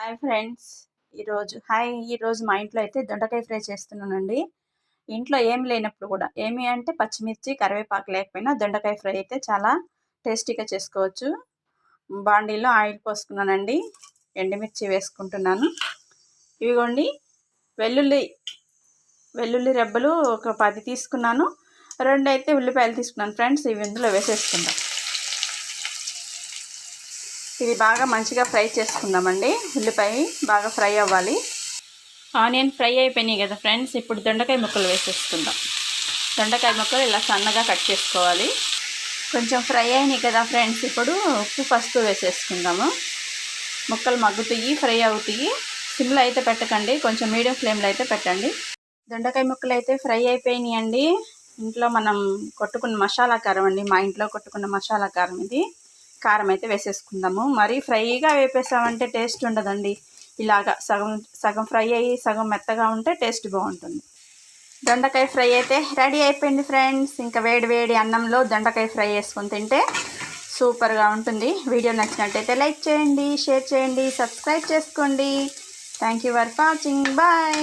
Hi friends. ఈరోజు hi ఈరోజు మా ఇంట్లో అయితే దొండకాయ ఫ్రై చేస్తున్నానండి. ఇంట్లో ఏమి లేనప్పుడు కూడా. ఏమి అంటే పచ్చిమిర్చి కరివేపాకు లేకపోయినా దొండకాయ ఫ్రై అయితే చాలా టేస్టీగా చేసుకోవచ్చు. బాండీలో ఆయిల్ పోసుకున్నానండి. ఎండుమిర్చి వేసుకుంటున్నాను. ఇవిగోండి. వెల్లుల్లి వెల్లుల్లి రెబ్బలు ఒక పది తీసుకున్నాను. రెండు అయితే ఉల్లిపాయలు తీసుకున్నాను. ఫ్రెండ్స్ ఇవి ఇందులో వేసేసుకుందాం. ఇది బాగా మంచిగా ఫ్రై చేసుకుందామండి. ఉల్లిపాయ బాగా ఫ్రై అవ్వాలి. ఆనియన్ ఫ్రై అయిపోయినాయి కదా ఫ్రెండ్స్ ఇప్పుడు దొండకాయ ముక్కలు వేసేసుకుందాం. దొండకాయ ముక్కలు ఇలా సన్నగా కట్ చేసుకోవాలి. కొంచెం ఫ్రై అయినాయి కదా ఫ్రెండ్స్ ఇప్పుడు ఉప్పు ఫస్ట్ వేసేసుకుందాము. ముక్కలు మగ్గుతాయి ఫ్రై అవుతాయి. సిమ్లో అయితే పెట్టకండి కొంచెం మీడియం ఫ్లేమ్లో అయితే పెట్టండి. దొండకాయ ముక్కలు అయితే ఫ్రై అయిపోయినాయి అండి ఇంట్లో మనం కొట్టుకున్న మసాలా కారం అండి మా ఇంట్లో కొట్టుకున్న మసాలా కారం ఇది. కారం అయితే వేసేసుకుందాము. మరి ఫ్రైగా వేపేసామంటే టేస్ట్ ఉండదండి. ఇలాగా సగం సగం ఫ్రై అయ్యి సగం మెత్తగా ఉంటే టేస్ట్ బాగుంటుంది. దొండకాయ ఫ్రై అయితే రెడీ అయిపోయింది ఫ్రెండ్స్. ఇంకా వేడి వేడి అన్నంలో దొండకాయ ఫ్రై వేసుకొని తింటే సూపర్గా ఉంటుంది. వీడియో నచ్చినట్టయితే లైక్ చేయండి షేర్ చేయండి సబ్స్క్రైబ్ చేసుకోండి. Thank you for watching. Bye.